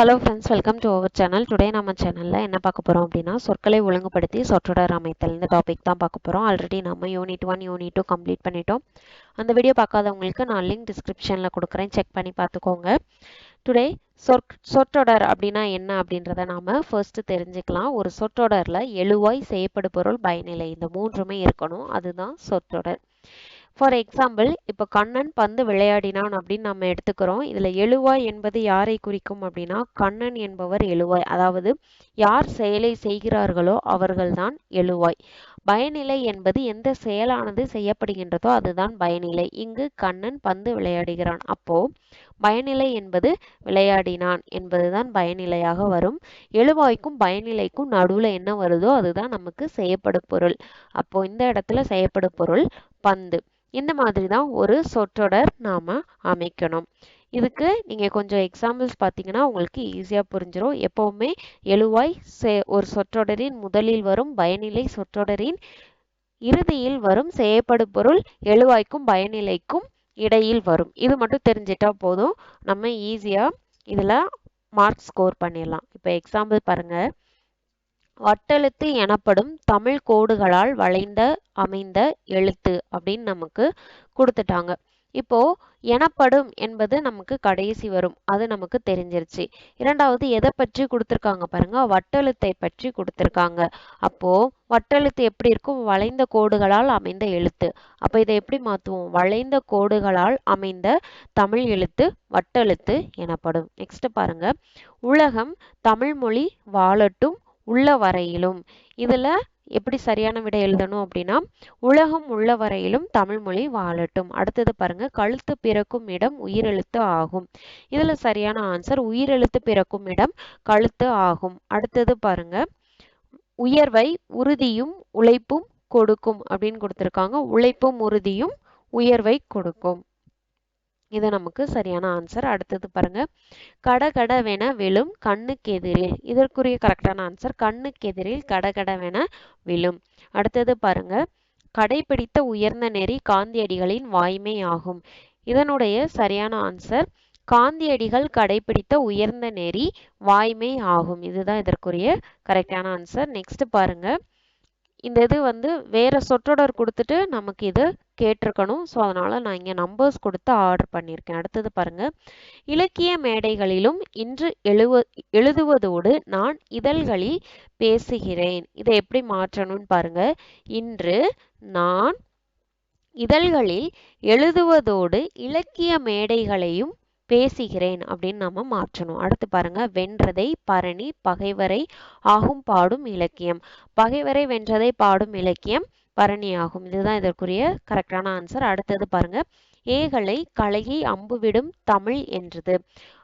Hello friends welcome to our channel today நம்ம சேனலில் என்ன பார்க்க போகிறோம் அப்படின்னா சொற்களை ஒழுங்குபடுத்தி சொற்றொடர் அமைத்தல். இந்த டாபிக் தான் பார்க்க போகிறோம் ஆல்ரெடி நம்ம unit one unit two complete பண்ணிட்டோம். அந்த வீடியோ பார்க்காதவங்களுக்கு நான் லிங்க் டிஸ்கிரிப்ஷனில் கொடுக்குறேன். செக் பண்ணி பார்த்துக்கோங்க. டுடே சொற் சொற்றொடர் அப்படின்னா என்ன அப்படின்றத நாம் ஃபர்ஸ்ட்டு தெரிஞ்சுக்கலாம். ஒரு சொற்றொடரில் எழுவாய் செய்யப்படு பொருள் பயனிலை இந்த மூன்றுமே இருக்கணும். அதுதான் சொற்றொடர். ஃபார் எக்ஸாம்பிள் இப்போ கண்ணன் பந்து விளையாடினான் அப்படின்னு நம்ம எடுத்துக்கிறோம். இதில் எழுவாய் என்பது யாரை குறிக்கும் அப்படின்னா கண்ணன் என்பவர் எழுவாய். அதாவது யார் செயலை செய்கிறார்களோ அவர்கள்தான் எழுவாய். பயனிலை என்பது எந்த செயலானது செய்யப்படுகின்றதோ அதுதான் பயனிலை. இங்கு கண்ணன் பந்து விளையாடுகிறான். அப்போ பயனிலை என்பது விளையாடினான் என்பதுதான் பயனிலையாக வரும். எழுவாய்க்கும் பயனிலைக்கும் நடுவில் என்ன வருதோ அதுதான் நமக்கு செய்யப்படும் பொருள். அப்போ இந்த இடத்துல செய்யப்படும் பொருள் பந்து. இந்த மாதிரி தான் ஒரு சொற்றொடர் நாம் அமைக்கணும். இதுக்கு நீங்கள் கொஞ்சம் எக்ஸாம்பிள்ஸ் பார்த்தீங்கன்னா உங்களுக்கு ஈஸியாக புரிஞ்சிடும் எப்போவுமே எழுவாய் ஒரு சொற்றொடரின் முதலில் வரும் பயனிலை சொற்றொடரின் இறுதியில் வரும் செய்யப்படு பொருள் எழுவாய்க்கும் பயனிலைக்கும் இடையில் வரும். இது மட்டும் தெரிஞ்சிட்டா போதும். நம்ம ஈஸியாக இதில் மார்க் ஸ்கோர் பண்ணிடலாம். இப்போ எக்ஸாம்பிள் பாருங்கள் வட்டெழுத்து எனப்படும் தமிழ் கோடுகளால் வளைந்த அமைந்த எழுத்து அப்படின்னு நமக்கு கொடுத்துட்டாங்க. இப்போ எனப்படும் என்பது நமக்கு கடைசி வரும். அது நமக்கு தெரிஞ்சிருச்சு. இரண்டாவது எதை பற்றி கொடுத்துருக்காங்க பாருங்க. வட்டெழுத்தை பற்றி கொடுத்துருக்காங்க. அப்போ வட்டெழுத்து எப்படி இருக்கும்? வளைந்த கோடுகளால் அமைந்த எழுத்து. அப்போ இதை எப்படி மாற்றுவோம் வளைந்த கோடுகளால் அமைந்த தமிழ் எழுத்து வட்டெழுத்து எனப்படும். நெக்ஸ்ட் பாருங்க. உலகம் தமிழ்மொழி வாழட்டும் உள்ள வரையிலும் இதுல எப்படி சரியான விடை எழுதணும் அப்படின்னா உலகம் உள்ள வரையிலும் தமிழ்மொழி வாழட்டும். அடுத்தது பாருங்க கழுத்து பிறக்கும் இடம் உயிரெழுத்து ஆகும். இதுல சரியான ஆன்சர் உயிரெழுத்து பிறக்கும் இடம் கழுத்து ஆகும். அடுத்தது பாருங்க உயர்வை உறுதியும் உழைப்பும் கொடுக்கும் அப்படின்னு கொடுத்துருக்காங்க. உழைப்பும் உறுதியும் உயர்வை கொடுக்கும். இது நமக்கு சரியான ஆன்சர் அடுத்தது பாருங்க. கடகடவென விழும் கண்ணுக்கு எதிரில் இதற்குரிய கரெக்டான ஆன்சர் கண்ணுக்கு எதிரில் கடகடவென விழும். அடுத்தது பாருங்க. கடைபிடித்த உயர்ந்த நெறி காந்தியடிகளின் வாய்மை ஆகும். இதனுடைய சரியான ஆன்சர் காந்தியடிகள் கடைபிடித்த உயர்ந்த நெறி வாய்மை ஆகும். இதுதான் இதற்குரிய கரெக்டான ஆன்சர் நெக்ஸ்ட் பாருங்க. இந்த இது வந்து வேற சொற்றொடர் கொடுத்துட்டு நமக்கு இது கேட்டிருக்கணும். ஸோ அதனால நான் இங்கே நம்பர்ஸ் கொடுத்து ஆர்டர் பண்ணியிருக்கேன். அடுத்தது பாருங்க. இலக்கிய மேடைகளிலும் இன்று எழுவ எழுதுவதோடு நான் இதழ்களில் பேசுகிறேன். இதை எப்படி மாற்றணும்னு பாருங்க. இன்று நான் இதழ்களில் எழுதுவதோடு இலக்கிய மேடைகளையும் பேசுகிறேன் அப்படின்னு நம்ம மாற்றணும். அடுத்து பாருங்க. வென்றதை பரணி பகைவரை ஆகும் பாடும் இலக்கியம். பகைவரை வென்றதை பாடும் இலக்கியம். பரணி ஆகும் இதுதான் இதற்குரிய கரெக்டான ஆன்சர் அடுத்தது பாருங்க. ஏகளை கலையை அம்பு விடும் தமிழ் என்றது.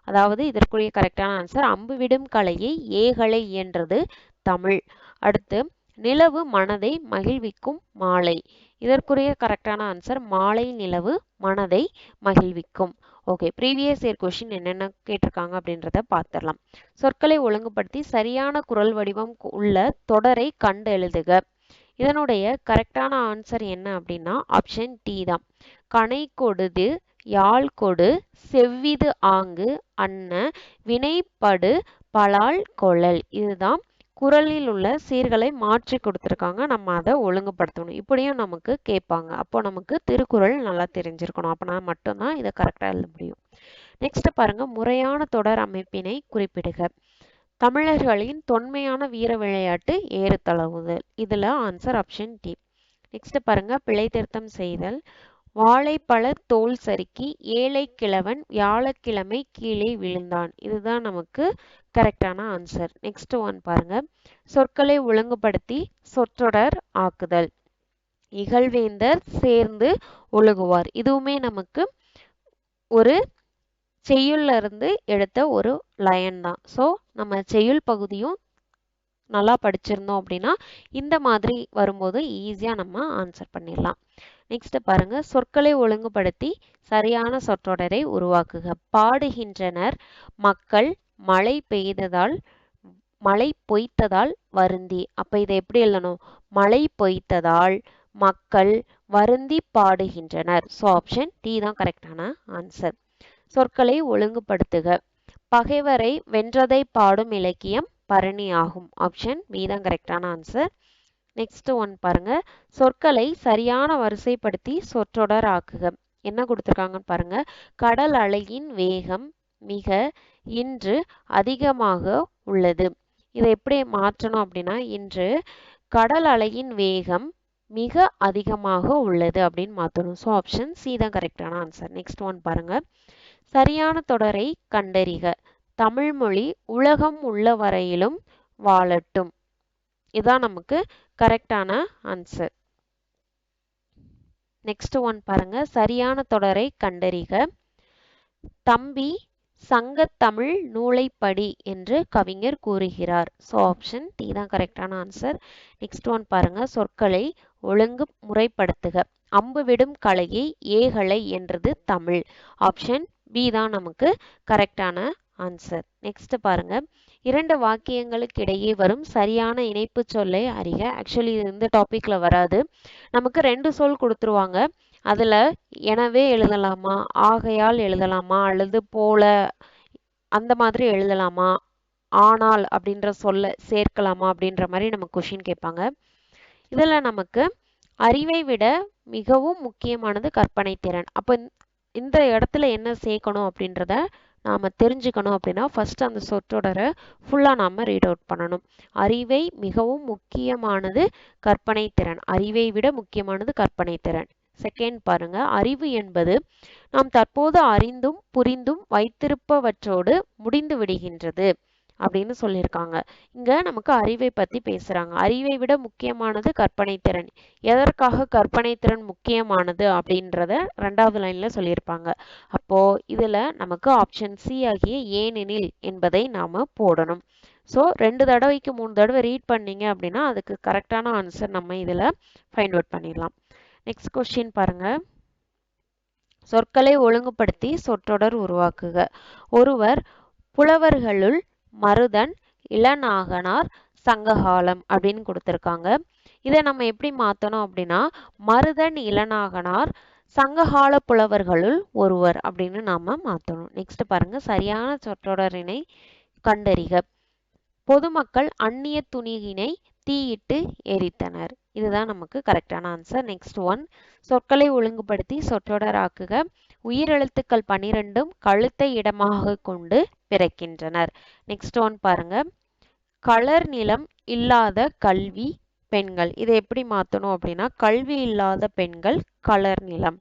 அதாவது இதற்குரிய கரெக்டான ஆன்சர் அம்பு விடும் கலையை ஏகலை என்றது தமிழ். அடுத்து நிலவு மனதை மகிழ்விக்கும் மாலை. இதற்குரிய கரெக்டான ஆன்சர் மாலை நிலவு மனதை மகிழ்விக்கும். ஓகே ப்ரீவியஸ் இயர் கொஷின் என்னென்ன கேட்டிருக்காங்க அப்படின்றத பார்த்துடலாம் சொற்களை ஒழுங்குபடுத்தி சரியான குரல் வடிவம் உள்ள தொடரை கண்டு எழுதுக இதனுடைய கரெக்டான ஆன்சர் என்ன அப்படின்னா ஆப்ஷன் டி தான். கனை கொடுது யாழ் கொடு செவ்விது ஆங்கு அன்ன வினைப்படு பலால் கொழல். இதுதான் குரலில் உள்ள சீர்களை மாற்றி கொடுத்துருக்காங்க. நம்ம அதை ஒழுங்குபடுத்தணும். இப்படியும் நமக்கு கேட்பாங்க. அப்போ நமக்கு திருக்குறள் நல்லா தெரிஞ்சிருக்கணும். அப்போனா மட்டும்தான் இதை கரெக்டாக எழுத முடியும். நெக்ஸ்ட் பாருங்க. முறையான தொடர் அமைப்பினை குறிப்பிடுக. தமிழர்களின் தொன்மையான வீர விளையாட்டு ஏறு தழுவுதல் இதில் ஆன்சர் ஆப்ஷன் டி நெக்ஸ்ட் பாருங்க பிழை திருத்தம் செய்தல். வாழைப்பழ தோல் சறுக்கி ஏழை கிழவன் வியாழக்கிழமை கீழே விழுந்தான். இதுதான் நமக்கு கரெக்டான ஆன்சர் நெக்ஸ்ட் ஒன் பாருங்க சொற்களை ஒழுங்குபடுத்தி சொற்றொடர் ஆக்குதல். இகழ்வேந்தர் சேர்ந்து ஒழுகுவார். இதுவுமே நமக்கு ஒரு செய்யுள்ல இருந்து எடுத்த ஒரு லயன் தான். ஸோ நம்ம செய்யுள் பகுதியும் நல்லா படிச்சிருந்தோம் அப்படின்னா இந்த மாதிரி வரும்போது ஈஸியாக நம்ம ஆன்சர் பண்ணிடலாம். நெக்ஸ்ட் பாருங்க. சொற்களை ஒழுங்குபடுத்தி சரியான சொற்றொடரை உருவாக்குக. பாடுகின்றனர் மக்கள் மழை பெய்ததால் மழை பொய்த்ததால் வருந்தி. அப்போ இதை எப்படி எழுதணும்? மழை பொய்த்ததால் மக்கள் வருந்தி பாடுகின்றனர். ஸோ ஆப்ஷன் டி தான் கரெக்டான ஆன்சர் சொற்களை ஒழுங்குபடுத்துக. பகைவரை வென்றதை பாடும் இலக்கியம் பரணி ஆகும் ஆப்ஷன் பி தான் கரெக்டான ஆன்சர் நெக்ஸ்ட் ஒன் பாருங்க. சொற்களை சரியான வரிசைப்படுத்தி சொற்றொடர் ஆக்குக என்ன கொடுத்துருக்காங்கன்னு பாருங்க. கடல் அலையின் வேகம் மிக இன்று அதிகமாக உள்ளது. இதை எப்படி மாற்றணும் அப்படின்னா இன்று கடல் அலையின் வேகம் மிக அதிகமாக உள்ளது அப்படின்னு மாற்றணும். ஸோ ஆப்ஷன் சி தான் கரெக்டான ஆன்சர் நெக்ஸ்ட் ஒன் பாருங்க. சரியான தொடரை கண்டறிக. தமிழ்மொழி உலகம் உள்ள வரையிலும் வாழட்டும். இதான் நமக்கு கரெக்டான ஆன்சர் நெக்ஸ்ட் ஒன் பாருங்க. சரியான தொடரை கண்டறிக. தம்பி சங்கத்தமிழ் நூலைப்படி என்று கவிஞர் கூறுகிறார். ஸோ ஆப்ஷன் டி தான் கரெக்டான ஆன்சர் நெக்ஸ்ட் ஒன் பாருங்க. சொற்களை ஒழுங்கு முறைப்படுத்துக. அம்பு விடும் கலையை ஏகலை என்றது தமிழ். ஆப்ஷன் பி தான் நமக்கு கரெக்டான ஆன்சர் நெக்ஸ்ட் பாருங்க. இரண்டு வாக்கியங்களுக்கு இடையே வரும் சரியான இணைப்பு சொல்லை அறிக. ஆக்சுவலி இது இந்த டாப்பிக்கில் வராது. நமக்கு ரெண்டு சொல் கொடுத்துருவாங்க. அதுல எனவே எழுதலாமா? ஆகையால் எழுதலாமா? அல்லது போல அந்த மாதிரி எழுதலாமா? ஆனால் அப்படின்ற சொல்ல சேர்க்கலாமா? அப்படின்ற மாதிரி நம்ம கொஷின் கேட்பாங்க. இதுல நமக்கு அறிவை விட மிகவும் முக்கியமானது கற்பனை திறன் அப்போ இந்த இடத்துல என்ன சேர்க்கணும் அப்படின்றத நாம தெரிஞ்சுக்கணும் அப்படின்னா ஃபர்ஸ்ட் அந்த சொற்றொடரை ஃபுல்லா நாம ரீட் அவுட் பண்ணணும். அறிவை மிகவும் முக்கியமானது கற்பனை திறன். அறிவை விட முக்கியமானது கற்பனை திறன். செகண்ட் பாருங்க அறிவு என்பது நாம் தற்போது அறிந்தும் புரிந்தும் வைத்திருப்பவற்றோடு முடிந்து விடுகின்றது. அப்படின்னு சொல்லியிருக்காங்க. இங்க நமக்கு அறிவை பத்தி பேசுறாங்க. அறிவை விட முக்கியமானது கற்பனை திறன். எதற்காக கற்பனை திறன் முக்கியமானது அப்படின்றத ரெண்டாவது லைன்ல சொல்லியிருப்பாங்க. அப்போ இதுல நமக்கு ஆப்ஷன் சி ஆகிய ஏனெனில் என்பதை நாம போடணும். ஸோ ரெண்டு தடவைக்கு மூணு தடவை ரீட் பண்ணீங்க அப்படின்னா அதுக்கு கரெக்டான ஆன்சர் நம்ம இதுல ஃபைண்ட் அவுட் பண்ணிடலாம். நெக்ஸ்ட் கொஸ்டின் பாருங்க. சொற்களை ஒழுங்குபடுத்தி சொற்றொடர் உருவாக்குக. ஒருவர் புலவர்களுள் மருதன் இளநாகனார் சங்ககாலம் அப்படின்னு கொடுத்துருக்காங்க. இதை நம்ம எப்படி மாற்றணும் அப்படின்னா மருதன் இளநாகனார் சங்ககால புலவர்களுள் ஒருவர் அப்படின்னு நாம மாற்றணும் நெக்ஸ்ட் பாருங்க சரியான சொற்றொடரினை கண்டறிக. பொதுமக்கள் அந்நிய துணியினை தீயிட்டு எரித்தனர். இதுதான் நமக்கு கரெக்டான ஆன்சர் நெக்ஸ்ட் ஒன் சொற்களை ஒழுங்குபடுத்தி சொற்றொடராக்குக. உயிரெழுத்துக்கள் பனிரெண்டும் கழுத்தை இடமாக கொண்டு பிறக்கின்றனர். நெக்ஸ்ட் ஒன் பாருங்க. கலர் நிலம் இல்லாத கல்வி பெண்கள். இதை எப்படி மாற்றணும் அப்படின்னா கல்வி இல்லாத பெண்கள் கலர் நிலம்.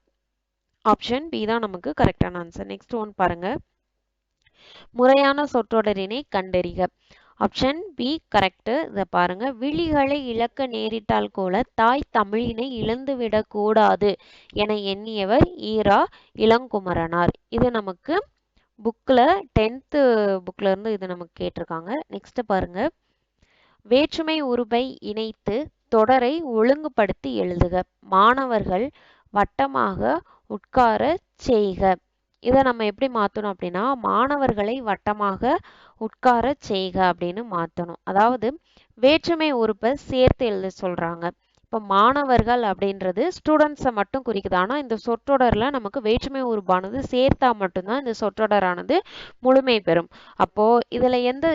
ஆப்ஷன் பி தான் நமக்கு கரெக்டான ஆன்சர் நெக்ஸ்ட் ஒன் பாருங்க. முறையான சொற்றொடரினை கண்டறிக. ஆப்ஷன் பி கரெக்ட் இதை பாருங்க. விழிகளை இழக்க நேரிட்டால் கூட தாய் தமிழினை இழந்துவிடக்கூடாது என எண்ணியவர் ஈரா இளங்குமரனார். இது நமக்கு புக்கில் டென்த்து புக்கில் இருந்து இது நமக்கு கேட்டிருக்காங்க. நெக்ஸ்ட்டு பாருங்க. வேற்றுமை உருபை இணைத்து தொடரை ஒழுங்குபடுத்தி எழுதுக. மாணவர்கள் வட்டமாக உட்கார செய்க. இதை நம்ம எப்படி மாற்றணும் அப்படின்னா மாணவர்களை வட்டமாக உட்கார செய்க அப்படின்னு மாற்றணும் அதாவது வேற்றுமை உறுப்பை சேர்த்து எழுத சொல்கிறாங்க இப்போ மாணவர்கள் அப்படின்றது ஸ்டூடெண்ட்ஸை மட்டும் குறிக்குது. ஆனால் இந்த சொற்றொடரில் நமக்கு வேற்றுமை உறுப்பானது சேர்த்தா மட்டும்தான் இந்த சொற்றொடரானது முழுமை பெறும். அப்போது இதில் எந்த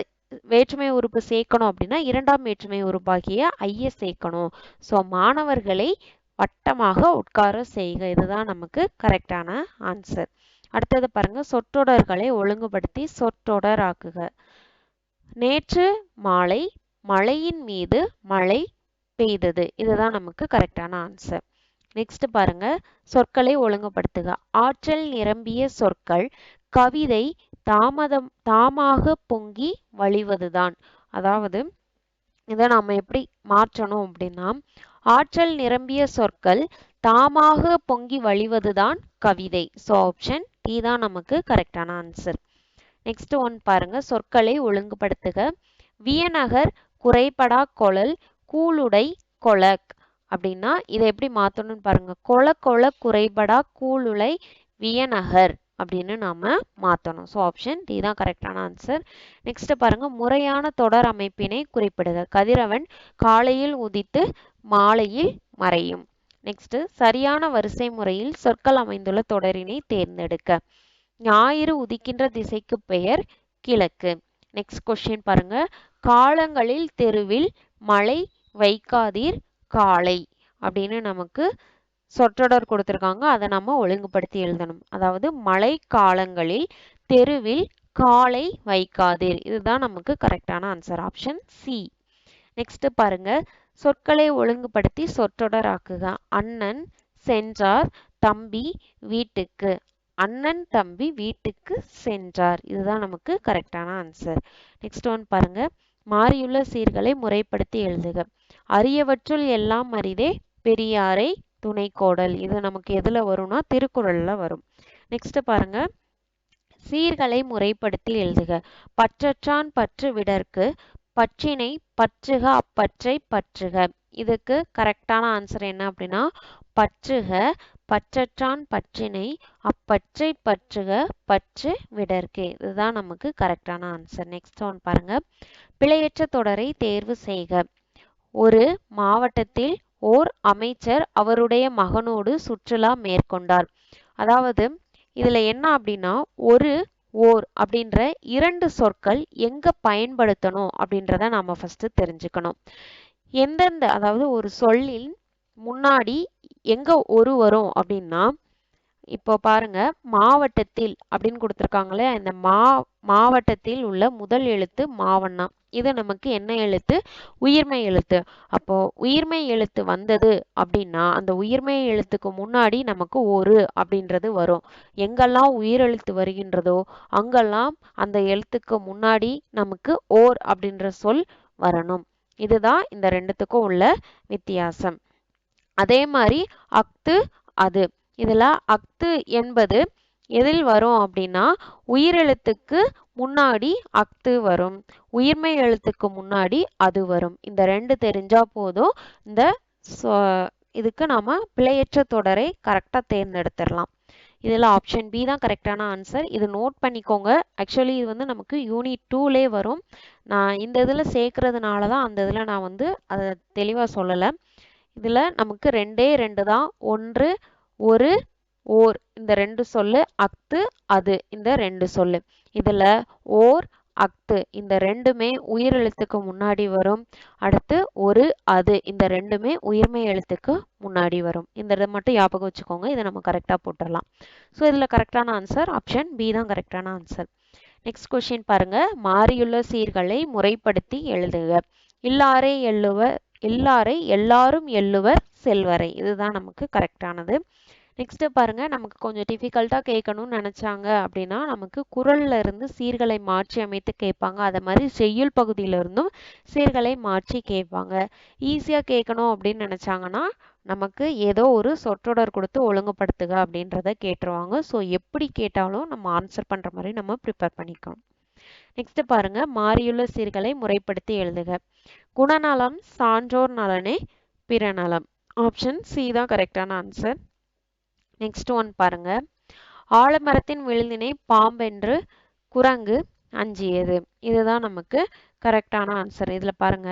வேற்றுமை உறுப்பு சேர்க்கணும் அப்படின்னா இரண்டாம் வேற்றுமை உறுப்பாகிய ஐய சேர்க்கணும். ஸோ மாணவர்களை வட்டமாக உட்கார செய்க. இதுதான் நமக்கு கரெக்டான ஆன்சர் அடுத்தது பாருங்க சொற்றொடர்களை ஒழுங்குபடுத்தி சொற்றொடர் ஆக்குக நேற்று மாலை மழையின் மீது மழை பெய்தது. இதுதான் நமக்கு கரெக்டான ஆன்சர் நெக்ஸ்ட் பாருங்க சொற்களை ஒழுங்குபடுத்துக. ஆற்றல் நிரம்பிய சொற்கள் கவிதை தாமதம் தாமாக பொங்கி வழிவதுதான். அதாவது இதை நாம எப்படி மாற்றணும் அப்படின்னா ஆற்றல் நிரம்பிய சொற்கள் தாமாக பொங்கி வழிவதுதான் கவிதை. ஸோ ஆப்ஷன் டி தான் நமக்கு கரெக்டான ஆன்சர் நெக்ஸ்ட் ஒன் பாருங்க. சொற்களை ஒழுங்குபடுத்துக. வியநகர் குறைபடா கொழல் கூளுடை கொளக் அப்படின்னா இதை எப்படி மாத்தணும்னு பாருங்க. கொல கொல குறைபடா கூளுலை வியநகர் அப்படின்னு நாம மாத்தணும். ஸோ ஆப்ஷன் டி தான் கரெக்டான ஆன்சர் நெக்ஸ்ட் பாருங்க. முறையான தொடர் அமைப்பினை குறிப்பிடுக. கதிரவன் காலையில் உதித்து மாலையில் மறையும். நெக்ஸ்ட் சரியான வரிசை முறையில் சொற்கள் அமைந்துள்ள தொடரினை தேர்ந்தெடுக்க. ஞாயிறு உதிக்கின்ற திசைக்கு பெயர் கிழக்கு. நெக்ஸ்ட் கொஸ்டின் பாருங்க. காலங்களில் தெருவில் மழை வைக்காதீர் காலை அப்படின்னு நமக்கு சொற்றொடர் கொடுத்துருக்காங்க. அதை நம்ம ஒழுங்குபடுத்தி எழுதணும். அதாவது மழை காலங்களில் தெருவில் காலை வைக்காதீர். இதுதான் நமக்கு கரெக்டான ஆன்சர் ஆப்ஷன் சி நெக்ஸ்ட் பாருங்க. சொற்களை ஒழுங்குபடுத்தி சொற்றொடர் ஆக்குக அண்ணன் சென்றார் தம்பி வீட்டுக்கு. அண்ணன் தம்பி வீட்டுக்கு சென்றார். இதுதான் நமக்கு கரெக்டான ஆன்சர் நெக்ஸ்ட் ஒன் பாருங்க. மாறியுள்ள சீர்களை முறைப்படுத்தி எழுதுக. அரியவற்றுள் எல்லாம் அரிதே பெரியாரை துணைக்கோடல். இது நமக்கு எதுல வரும்னா திருக்குறள்ல வரும். நெக்ஸ்ட் பாருங்க. சீர்களை முறைப்படுத்தி எழுதுக. பற்றற்றான் பற்று விடற்கு பற்றினை பற்றுக அப்பற்றை பற்றுக. இதுக்கு கரெக்டான ஆன்சர் என்ன அப்படின்னா பற்றுக பற்றற்றான் பற்றினை அப்பற்றை பற்றுக பற்று விடற்கே. இதுதான் நமக்கு கரெக்டான ஆன்சர் நெக்ஸ்ட் ஒன் பாருங்க. பிழையற்ற தொடரை தேர்வு செய்க. ஒரு மாவட்டத்தில் ஓர் அமைச்சர் அவருடைய மகனோடு சுற்றுலா மேற்கொண்டார். அதாவது இதுல என்ன அப்படின்னா ஒரு ஓர் அப்படின்ற இரண்டு சொற்கள் எங்க பயன்படுத்தணும் அப்படின்றத நாம ஃபர்ஸ்ட் தெரிஞ்சுக்கணும். எந்தெந்த அதாவது ஒரு சொல்லில் முன்னாடி எங்க ஒரு வரும் அப்படின்னா இப்போ பாருங்க மாவட்டத்தில் அப்படின்னு கொடுத்துருக்காங்களே இந்த மா மாவட்டத்தில் உள்ள முதல் எழுத்து மாவண்ணா. இது நமக்கு என்ன எழுத்து? உயிர்மை எழுத்து. அப்போ உயிர்மை எழுத்து வந்தது அப்படின்னா அந்த உயிர்மை எழுத்துக்கு முன்னாடி நமக்கு ஒரு அப்படின்றது வரும். எங்கெல்லாம் உயிரெழுத்து வருகின்றதோ அங்கெல்லாம் அந்த எழுத்துக்கு முன்னாடி நமக்கு ஓர் அப்படின்ற சொல் வரணும். இதுதான் இந்த ரெண்டுத்துக்கும் உள்ள வித்தியாசம். அதே மாதிரி அக்து அது. இதுல அக்து என்பது எதில் வரும் அப்படின்னா உயிரெழுத்துக்கு முன்னாடி அக்து வரும். உயிர்மை எழுத்துக்கு முன்னாடி அது வரும். இந்த ரெண்டு தெரிஞ்சா போதும். இந்த இதுக்கு நாம பிழையற்ற தொடரை கரெக்டாக தேர்ந்தெடுத்துடலாம். இதில் ஆப்ஷன் பி தான் கரெக்டான ஆன்சர் இது நோட் பண்ணிக்கோங்க. ஆக்சுவலி இது வந்து நமக்கு யூனிட் டூலே வரும். நான் இந்த இதில் சேர்க்கறதுனால தான் அந்த இதில் நான் வந்து அதை தெளிவாக சொல்லலை. இதில் நமக்கு ரெண்டே ரெண்டு தான். ஒன்று ஒரு ஓர் இந்த ரெண்டு சொல்லு அத்து அது இந்த ரெண்டு சொல்லு. இதில் ஓர் அக்து இந்த ரெண்டுமே உயிர் எழுத்துக்கு முன்னாடி வரும். அடுத்து ஒரு அது இந்த ரெண்டுமே உயிர்மை எழுத்துக்கு முன்னாடி வரும். இந்த இதை மட்டும் ஞாபகம் வச்சுக்கோங்க. இதை நம்ம கரெக்டாக போட்டுடலாம். ஸோ இதில் கரெக்டான ஆன்சர் ஆப்ஷன் பி தான் கரெக்டான ஆன்சர் நெக்ஸ்ட் கொஸ்டின் பாருங்க. மாறியுள்ள சீர்களை முறைப்படுத்தி எழுதுக. இல்லாரை எள்ளுவர் எல்லாரை எல்லாரும் எள்ளுவர் செல்வரை. இதுதான் நமக்கு கரெக்டானது நெக்ஸ்ட்டு பாருங்கள் நமக்கு கொஞ்சம் டிஃபிகல்ட்டாக கேட்கணும்னு நினச்சாங்க அப்படின்னா நமக்கு குரல்ல இருந்து சீர்களை மாற்றி அமைத்து கேட்பாங்க. அதை மாதிரி செய்யுள் பகுதியிலிருந்தும் சீர்களை மாற்றி கேட்பாங்க. ஈஸியாக கேட்கணும் அப்படின்னு நினச்சாங்கன்னா நமக்கு ஏதோ ஒரு சொற்றொடர் கொடுத்து ஒழுங்குபடுத்துக அப்படின்றத கேட்டுருவாங்க. ஸோ எப்படி கேட்டாலும் நம்ம ஆன்சர் பண்ணுற மாதிரி நம்ம ப்ரிப்பேர் பண்ணிக்கணும் நெக்ஸ்ட் பாருங்க மாறியுள்ள சீர்களை முறைப்படுத்தி எழுதுக. குணநலம் சான்றோர் நலனே பிறநலம். ஆப்ஷன் சி தான் கரெக்டான ஆன்சர் நெக்ஸ்ட் ஒன் பாருங்க. ஆலமரத்தின் விழுந்தினை பாம்பென்று குரங்கு அஞ்சியது. இதுதான் நமக்கு கரெக்டான ஆன்சர் இதுல பாருங்க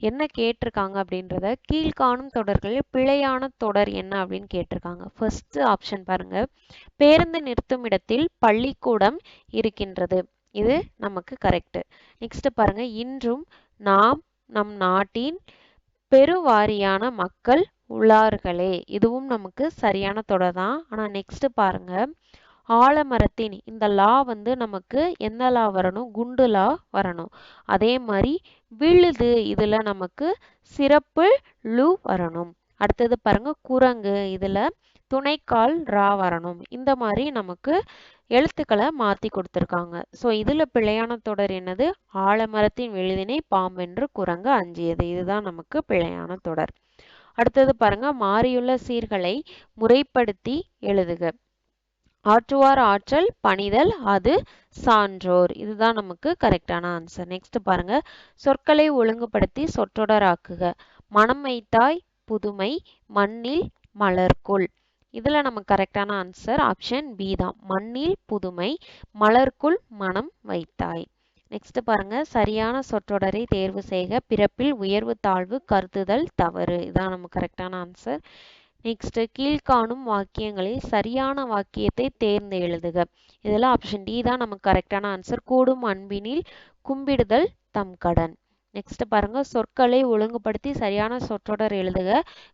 என்ன கேட்டிருக்காங்க அப்படின்றத கீழ்காணும் தொடர்களில் பிழையான தொடர் என்ன அப்படின்னு கேட்டிருக்காங்க. ஃபர்ஸ்ட் ஆப்ஷன் பாருங்க. பேருந்து நிறுத்தும் இடத்தில் பள்ளிக்கூடம் இருக்கின்றது. இது நமக்கு கரெக்ட் நெக்ஸ்ட் பாருங்க இன்றும் நாம் நம் நாட்டின் பெருவாரியான மக்கள் உள்ளார்களே. இதுவும் நமக்கு சரியான தொடர் தான். ஆனா நெக்ஸ்ட் பாருங்க. ஆலமரத்தின் இந்த லா வந்து நமக்கு என்ன லா வரணும்? குண்டு லா வரணும். அதே மாதிரி விழுது இதுல நமக்கு சிறப்பு லு வரணும். அடுத்தது பாருங்க குரங்கு இதுல துணைக்கால் ரா வரணும். இந்த மாதிரி நமக்கு எழுத்துக்களை மாத்தி கொடுத்துருக்காங்க. ஸோ இதுல பிழையான தொடர் என்னது? ஆலமரத்தின் விழுதினை பாம்பென்று குரங்கு அஞ்சியது. இதுதான் நமக்கு பிழையான தொடர். அடுத்தது பாருங்க மாறியுள்ள சீர்களை முறைப்படுத்தி எழுதுக. ஆற்றுவார் ஆற்றல் பணிதல் அது சான்றோர். இதுதான் நமக்கு கரெக்டான ஆன்சர் நெக்ஸ்ட் பாருங்க சொற்களை ஒழுங்குபடுத்தி சொற்றொடராக்குக. மனம் வைத்தாய் புதுமை மண்ணில் மலர்க்குள் இதில் நமக்கு கரெக்டான ஆன்சர் ஆப்ஷன் பி தான். மண்ணில் புதுமை மலர்க்குள் மனம் வைத்தாய். நெக்ஸ்ட் பாருங்க சரியான சொற்றொடரை தேர்வு செய்க. பிறப்பில் உயர்வு தாழ்வு கருதுதல் தவறு. இதான் நமக்கு கரெக்டான ஆன்சர் நெக்ஸ்ட் கீழ்காணும் வாக்கியங்களில் சரியான வாக்கியத்தை தேர்ந்து எழுதுக. இதெல்லாம் ஆப்ஷன் டி தான் நமக்கு கரெக்டான ஆன்சர் கூடும் அன்பினில் கும்பிடுதல் தம் கடன். நெக்ஸ்ட் பாருங்க. சொற்களை ஒழுங்குபடுத்தி சரியான சொற்றொடர் எழுதுக.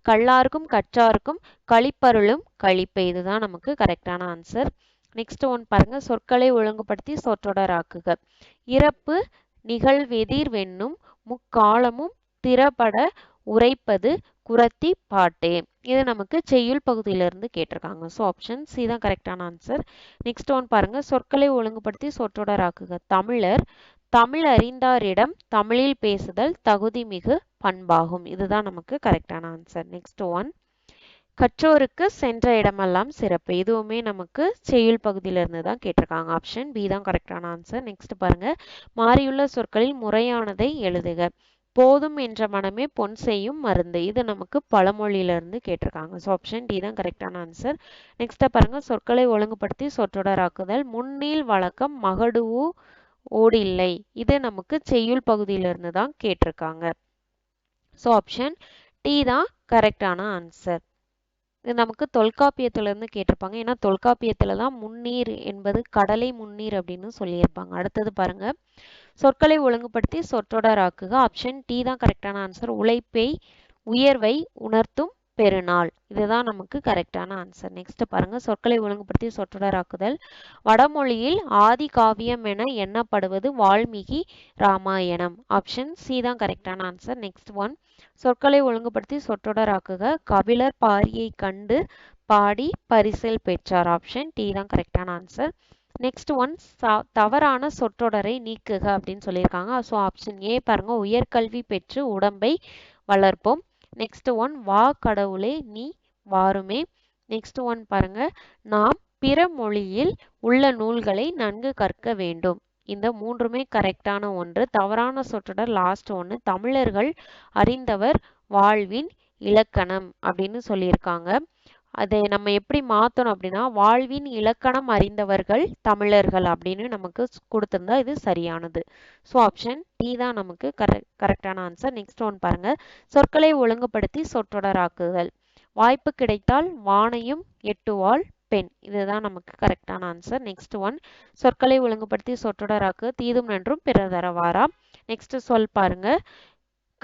கல்லாருக்கும் கற்றாருக்கும் கழிப்பருளும் கழிப்பு. இதுதான் நமக்கு கரெக்டான ஆன்சர் நெக்ஸ்ட் ஒன் பாருங்க. சொற்களை ஒழுங்குபடுத்தி சொற்றொடர் ஆக்குக. இறப்பு நிகழ்வெதிர் வெண்ணும் முக்காலமும் திறபட உரைப்பது குரத்தி பாட்டே. இது நமக்கு செய்யுள் பகுதியிலிருந்து கேட்டிருக்காங்க. ஸோ ஆப்ஷன் சி தான் கரெக்டான ஆன்சர் நெக்ஸ்ட் ஒன் பாருங்க. சொற்களை ஒழுங்குபடுத்தி சொற்றொடர் ஆக்குக. தமிழர் தமிழ் அறிந்தாரிடம் தமிழில் பேசுதல் தகுதி மிகு பண்பாகும். இதுதான் நமக்கு கரெக்டான ஆன்சர் நெக்ஸ்ட் ஒன் கற்றோருக்கு சென்ற இடமெல்லாம் சிறப்பு. இதுவுமே நமக்கு செய்யுள் பகுதியிலிருந்து தான் கேட்டிருக்காங்க. ஆப்ஷன் பி தான் கரெக்டான ஆன்சர் நெக்ஸ்ட் பாருங்க. மாறியுள்ள சொற்களில் முறையானதை எழுதுக. போதும் என்ற மனமே பொன் செய்யும் மருந்து. இது நமக்கு பழமொழியிலிருந்து கேட்டிருக்காங்க. ஸோ ஆப்ஷன் டி தான் கரெக்டான ஆன்சர் நெக்ஸ்ட் பாருங்க. சொற்களை ஒழுங்குபடுத்தி சொற்றொடராக்குதல். முன்னில் வழக்கம் மகடுவு ஓடில்லை. இது நமக்கு செய்யுள் பகுதியிலிருந்து தான் கேட்டிருக்காங்க. ஸோ ஆப்ஷன் டி தான் கரெக்டான ஆன்சர் இது நமக்கு தொல்காப்பியத்திலேருந்து கேட்டிருப்பாங்க. ஏன்னா தொல்காப்பியத்துல தான் முன்னீர் என்பது கடலை முன்னீர் அப்படின்னு சொல்லியிருப்பாங்க. அடுத்தது பாருங்க. சொற்களை ஒழுங்குபடுத்தி சொற்றொடராக்குக ஆப்ஷன் டி தான் கரெக்டான ஆன்சர் உழைப்பை உயர்வை உணர்த்தும் பெருநாள். இதுதான் நமக்கு கரெக்டான ஆன்சர் நெக்ஸ்ட் பாருங்க. சொற்களை ஒழுங்குபடுத்தி சொற்றொடராக்குதல். வடமொழியில் ஆதி காவியம் என எண்ணப்படுவது வால்மீகி ராமாயணம். ஆப்ஷன் சி தான் கரெக்டான ஆன்சர் நெக்ஸ்ட் ஒன் சொற்களை ஒழுங்குபடுத்தி சொற்றொடராக்குக. கபிலர் பாரியை கண்டு பாடி பரிசில் பெற்றார். ஆப்ஷன் டி தான் கரெக்டான ஆன்சர் நெக்ஸ்ட் ஒன் தவறான சொற்றொடரை நீக்குக அப்படின்னு சொல்லியிருக்காங்க. ஸோ ஆப்ஷன் ஏ பாருங்க. உயர்கல்வி பெற்று உடம்பை வளர்ப்போம். நெக்ஸ்ட் ஒன் வா கடவுளே நீ வாருமே. நெக்ஸ்ட் ஒன் பாருங்க. நாம் பிற மொழியில் உள்ள நூல்களை நன்கு கற்க வேண்டும். இந்த மூன்றுமே கரெக்டான ஒன்று. தவறான சொற்றொடர் லாஸ்ட் ஒன்று தமிழர்கள் அறிந்தவர் வாழ்வின் இலக்கணம் அப்படின்னு சொல்லியிருக்காங்க. அதை நம்ம எப்படி மாற்றணும் அப்படின்னா வாழ்வின் இலக்கணம் அறிந்தவர்கள் தமிழர்கள் அப்படின்னு நமக்கு கொடுத்துருந்தா இது சரியானது. ஸோ ஆப்ஷன் டி தான் நமக்கு கரெக்ட் கரெக்டான ஆன்சர் நெக்ஸ்ட் ஒன் பாருங்க. சொற்களை ஒழுங்குபடுத்தி சொற்றொடராக்குதல் வாய்ப்பு கிடைத்தால் வானையும் எட்டுவாள் பெண். இதுதான் நமக்கு கரெக்டான ஆன்சர் நெக்ஸ்ட் ஒன் சொற்களை ஒழுங்குபடுத்தி சொற்றொடராக்கு தீதும் நன்றும் பிறதரவாரா நெக்ஸ்ட் சொல் பாருங்க.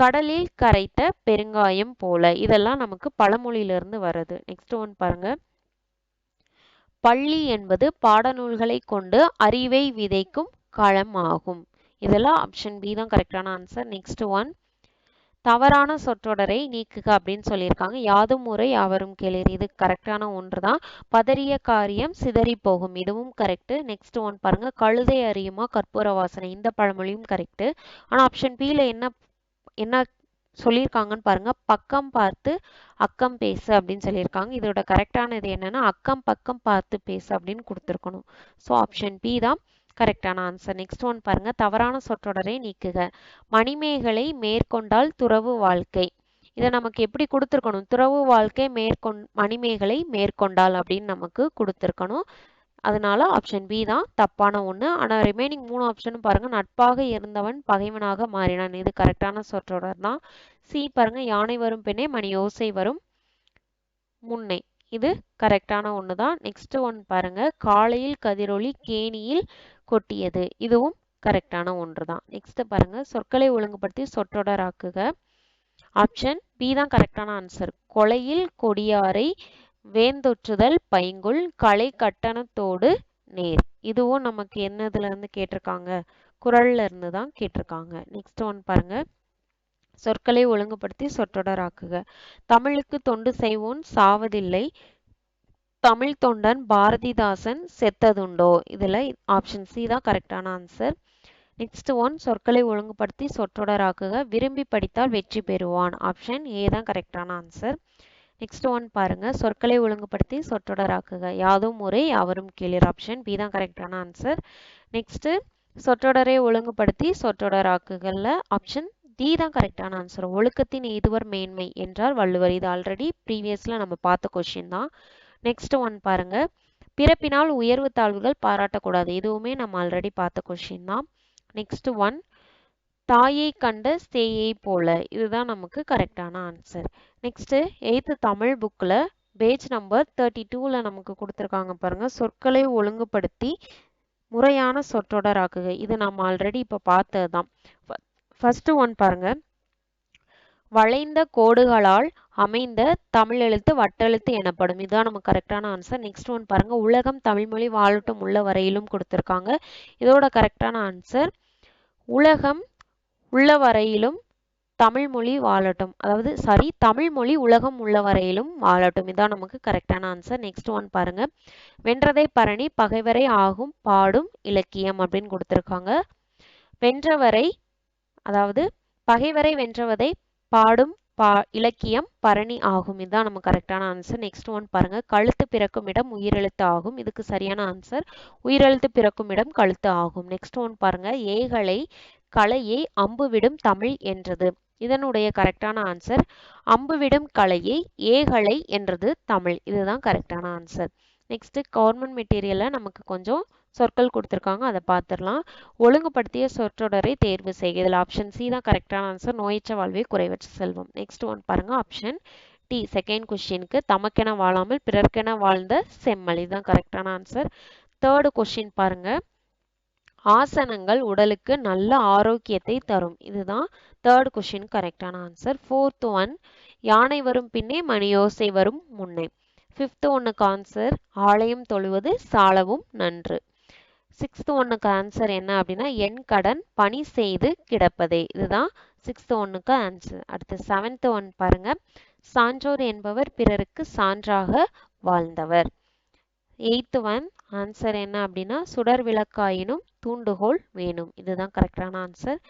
கடலில் கரைத்த பெருங்காயம் போல. இதெல்லாம் நமக்கு பழமொழியிலிருந்து வருது. நெக்ஸ்ட் ஒன் பாருங்க. பள்ளி என்பது பாடநூல்களை கொண்டு அறிவை விதைக்கும் களம் ஆகும் இதெல்லாம் ஆப்ஷன் பி தான் கரெக்டான ஆன்சர் நெக்ஸ்ட் ஒன் தவறான சொற்றொடரை நீக்குக அப்படின்னு சொல்லியிருக்காங்க. யாதும் முறை அவரும் கேளீர். இது கரெக்டான ஒன்று தான். பதறிய காரியம் சிதறி போகும். இதுவும் கரெக்ட் நெக்ஸ்ட் ஒன் பாருங்க. கழுதை அறியுமா கற்பூர வாசனை? இந்த பழமொழியும் கரெக்ட் ஆனால் ஆப்ஷன் பியில் என்ன என்ன சொல்லியிருக்காங்கன்னு பாருங்க. பக்கம் பார்த்து அக்கம் பேசு அப்படின்னு சொல்லியிருக்காங்க. இதோட கரெக்டான இது என்னன்னா அக்கம் பக்கம் பார்த்து பேசு அப்படின்னு கொடுத்துருக்கணும். ஸோ ஆப்ஷன் பி தான் கரெக்டான ஆன்சர் நெக்ஸ்ட் ஒன் பாருங்க. தவறான சொற்றொடரை நீக்குக. மணிமேகலை மேற்கொண்டால் துறவு வாழ்க்கை. இதை நமக்கு எப்படி கொடுத்துருக்கணும்? துறவு வாழ்க்கை மேற்கொண் மணிமேகலை மேற்கொண்டால் அப்படின்னு நமக்கு கொடுத்துருக்கணும். அதனால ஆப்ஷன் பி தான் தப்பான ஒன்று ஆனால் ரிமைனிங் மூணு ஆப்ஷனும் பாருங்க. நட்பாக இருந்தவன் பகைவனாக மாறினான். இது கரெக்டான சொற்றொடர் தான். சி பாருங்க. யானை வரும் பெண்ணே மணி யோசை வரும் முன்னே. இது கரெக்டான ஒன்று தான். நெக்ஸ்ட் ஒன் பாருங்க. காலையில் கதிரொளி கேணியில் கொட்டியது. இதுவும் கரெக்டான ஒன்று தான். நெக்ஸ்ட் பாருங்க. சொற்களை ஒழுங்குபடுத்தி சொற்றொடராக்குக ஆப்ஷன் பி தான் கரெக்டான ஆன்சர் கொலையில் கொடியாரை வேந்தொற்றுதல் பைங்குள் கலை கட்டணத்தோடு நேர். இதுவும் நமக்கு என்னதுல இருந்து கேட்டிருக்காங்க? குரல்ல இருந்து தான் கேட்டிருக்காங்க. நெக்ஸ்ட் ஒன் பாருங்க. சொற்களை ஒழுங்குபடுத்தி சொற்றொடராக்குக தமிழுக்கு தொண்டு செய்வோன் சாவதில்லை. தமிழ் தொண்டன் பாரதிதாசன் செத்ததுண்டோ? இதுல ஆப்ஷன் சி தான் கரெக்டான ஆன்சர் நெக்ஸ்ட் ஒன் சொற்களை ஒழுங்குபடுத்தி சொற்றொடராக்குக விரும்பி படித்தால் வெற்றி பெறுவான். ஆப்ஷன் ஏ தான் கரெக்டான ஆன்சர் நெக்ஸ்ட் ஒன் பாருங்க. சொற்களை ஒழுங்குபடுத்தி சொற்றொடராக்குக. யாதும் முறை யாவரும் கீழர் ஆப்ஷன் பி தான் கரெக்டான ஆன்சர் நெக்ஸ்ட் சொற்றொடரை ஒழுங்குபடுத்தி சொற்றொடராக்குகள்ல ஆப்ஷன் டி தான் கரெக்டான ஆன்சர் ஒழுக்கத்தின் எய்துவர் மேன்மை என்றார் வள்ளுவர். இது ஆல்ரெடி ப்ரீவியஸில் நம்ம பார்த்த கொஷின் தான். நெக்ஸ்ட் ஒன் பாருங்க. பிறப்பினால் உயர்வு தாழ்வுகள் பாராட்டக்கூடாது. இதுவுமே நம்ம ஆல்ரெடி பார்த்த கொஷின் தான். நெக்ஸ்ட் ஒன் தாயை கண்ட சேயை போல. இதுதான் நமக்கு கரெக்டான ஆன்சர் நெக்ஸ்ட்டு எயித்து தமிழ் புக்கில் பேஜ் நம்பர் தேர்ட்டி டூவில் நமக்கு கொடுத்துருக்காங்க பாருங்கள் சொற்களை ஒழுங்குபடுத்தி முறையான சொற்றொடர் ஆக்குக. இது நம்ம ஆல்ரெடி இப்போ பார்த்தது தான் ஃபஸ்ட்டு ஒன் பாருங்க. வளைந்த கோடுகளால் அமைந்த தமிழ் எழுத்து வட்டெழுத்து எனப்படும். இதுதான் நம்ம கரெக்டான ஆன்சர் நெக்ஸ்ட் ஒன் பாருங்க. உலகம் தமிழ்மொழி வாழட்டும் உள்ள வரையிலும் கொடுத்துருக்காங்க. இதோட கரெக்டான ஆன்சர் உலகம் உள்ள வரையிலும் தமிழ் மொழி வாழட்டும். அதாவது சாரி தமிழ் மொழி உலகம் உள்ள வரையிலும் வாழட்டும். இதான் நமக்கு கரெக்டான ஆன்சர் நெக்ஸ்ட் ஒன் பாருங்க. வென்றதை பரணி பகைவரை ஆகும் பாடும் இலக்கியம் அப்படின்னு கொடுத்துருக்காங்க. வென்றவரை அதாவது பகைவரை வென்றவதை பாடும் பா இலக்கியம் பரணி ஆகும் இதுதான் நம்ம கரெக்டான ஆன்சர் நெக்ஸ்ட் ஒன் பாருங்க. கழுத்து பிறக்கும் இடம் உயிரெழுத்து ஆகும் இதுக்கு சரியான ஆன்சர் உயிரெழுத்து பிறக்கும் இடம் கழுத்து ஆகும் நெக்ஸ்ட் ஒன் பாருங்க. ஏகளை கலையை அம்பு விடும் தமிழ் என்றது. இதனுடைய கரெக்டான ஆன்சர் அம்பு விடும் கலையை ஏகலை என்றது தமிழ். இதுதான் கரெக்டான ஆன்சர் நெக்ஸ்ட் கவர்மெண்ட் மெட்டீரியலில் நமக்கு கொஞ்சம் சொற்கள் கொடுத்துருக்காங்க. அதை பார்த்துடலாம். ஒழுங்குபடுத்திய சொற்றொடரை தேர்வு செய்க. இதில் ஆப்ஷன் சி தான் கரெக்டான ஆன்சர் நோயற்ற வாழ்வே குறைவற்ற செல்வம். நெக்ஸ்ட் ஒன் பாருங்க. ஆப்ஷன் டி செகண்ட் கொஷினுக்கு தமக்கென வாழாமல் பிறர்க்கென வாழ்ந்த செம்மல். இதுதான் கரெக்டான ஆன்சர் தேர்டு கொஸ்டின் பாருங்க. ஆசனங்கள் உடலுக்கு நல்ல ஆரோக்கியத்தை தரும். இதுதான் தேர்ட் கொஷின் கரெக்டான ஆன்சர் ஃபோர்த் ஒன் யானை வரும் பின்னே மணியோசை வரும் முன்னே. ஃபிஃப்த் ஒன்னுக்கு ஆன்சர் ஆலயம் தொழுவது சாலவும் நன்று. சிக்ஸ்த் ஒன்னுக்கு ஆன்சர் என்ன அப்படின்னா என் கடன் பணி செய்து கிடப்பதே. இதுதான் சிக்ஸ்த் ஒன்னுக்கு ஆன்சர் அடுத்து செவன்த் ஒன் பாருங்க. சான்றோர் என்பவர் பிறருக்கு சான்றாக வாழ்ந்தவர். எயித்து ஒன் ஆன்சர் என்ன அப்படின்னா சுடர் விளக்காயினும் தூண்டுகோல் வேணும். இதுதான் கரெக்டான ஆன்சர்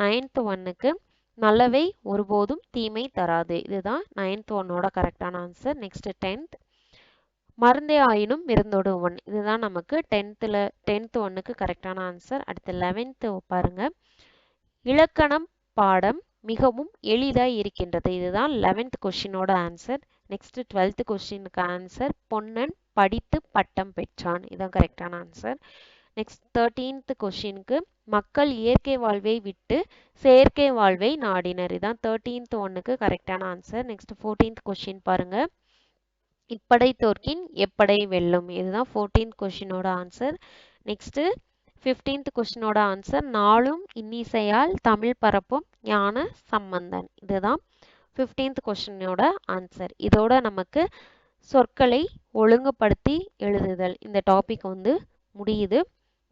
நைன்த் ஒன்னுக்கு நல்லவை ஒருபோதும் தீமை தராது. இதுதான் நைன்த் ஒன்னோட கரெக்டான ஆன்சர் நெக்ஸ்ட் டென்த் மருந்தே ஆயினும் விருந்தோடு ஒன் இதுதான் நமக்கு டென்த்தில் டென்த் ஒன்னுக்கு கரெக்டான ஆன்சர் அடுத்து லெவன்த்து பாருங்க. இலக்கணம் பாடம் மிகவும் எளிதாக இருக்கின்றது. இதுதான் லெவன்த் கொஷினோட ஆன்சர் நெக்ஸ்ட் டுவெல்த் கொஸ்டினுக்கு ஆன்சர் பொன்னன் படித்து பட்டம் பெற்றான். இதுதான் கரெக்டான ஆன்சர் நெக்ஸ்ட் தேர்ட்டீன்த் கொஷினுக்கு மக்கள் இயற்கை வாழ்வை விட்டு செயற்கை வாழ்வை நாடினர். இதான் தேர்ட்டீன்த் ஒன்னுக்கு கரெக்டான ஆன்சர் நெக்ஸ்ட் ஃபோர்டீன்த் கொஷின் பாருங்க. இப்படை தோற்கின் எப்படை வெல்லும்? இதுதான் ஃபோர்டீன்த் கொஷினோட ஆன்சர் நெக்ஸ்ட்டு ஃபிஃப்டீன்த் கொஸ்டினோட ஆன்சர் நாளும் இன்னிசையால் தமிழ் பரப்பும் ஞான சம்பந்தன். இதுதான் ஃபிஃப்டீன்த் கொஸ்டினோட ஆன்சர் இதோட நமக்கு சொற்களை ஒழுங்குபடுத்தி எழுதுதல். இந்த டாபிக் வந்து முடியுது.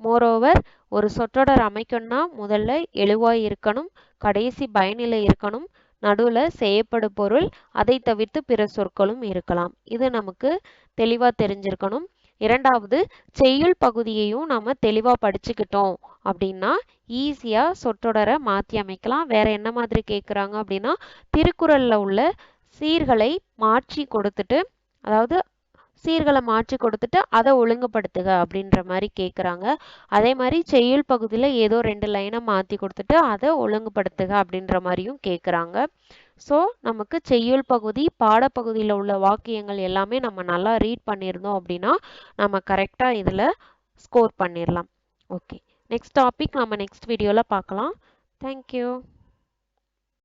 மோரோவர் ஒரு சொற்றொடர் அமைக்கணும்னா முதல்ல எழுவாய் இருக்கணும் கடைசி பயனிலை இருக்கணும் நடுவில் செய்யப்படு பொருள் அதை தவிர்த்து பிற சொற்களும் இருக்கலாம். இது நமக்கு தெளிவாக தெரிஞ்சிருக்கணும். இரண்டாவது செய்யுள் பகுதியையும் நம்ம தெளிவாக படிச்சுக்கிட்டோம் அப்படின்னா ஈஸியாக சொற்றொடரை மாற்றி அமைக்கலாம். வேற என்ன மாதிரி கேட்குறாங்க அப்படின்னா திருக்குறளில் உள்ள சீர்களை மாற்றி கொடுத்துட்டு அதாவது சீர்களை மாற்றி கொடுத்துட்டு அதை ஒழுங்குபடுத்துக அப்படின்ற மாதிரி கேட்குறாங்க அதே மாதிரி செய்யுள் பகுதியில் ஏதோ ரெண்டு லைனை மாற்றி கொடுத்துட்டு அதை ஒழுங்குபடுத்துக அப்படின்ற மாதிரியும் கேட்குறாங்க ஸோ நமக்கு செய்யுள் பகுதி பாடப்பகுதியில் உள்ள வாக்கியங்கள் எல்லாமே நம்ம நல்லா ரீட் பண்ணியிருந்தோம் அப்படின்னா நம்ம கரெக்டாக இதில் ஸ்கோர் பண்ணிடலாம் ஓகே நெக்ஸ்ட் டாபிக் நம்ம நெக்ஸ்ட் வீடியோவில் பார்க்கலாம். Thank you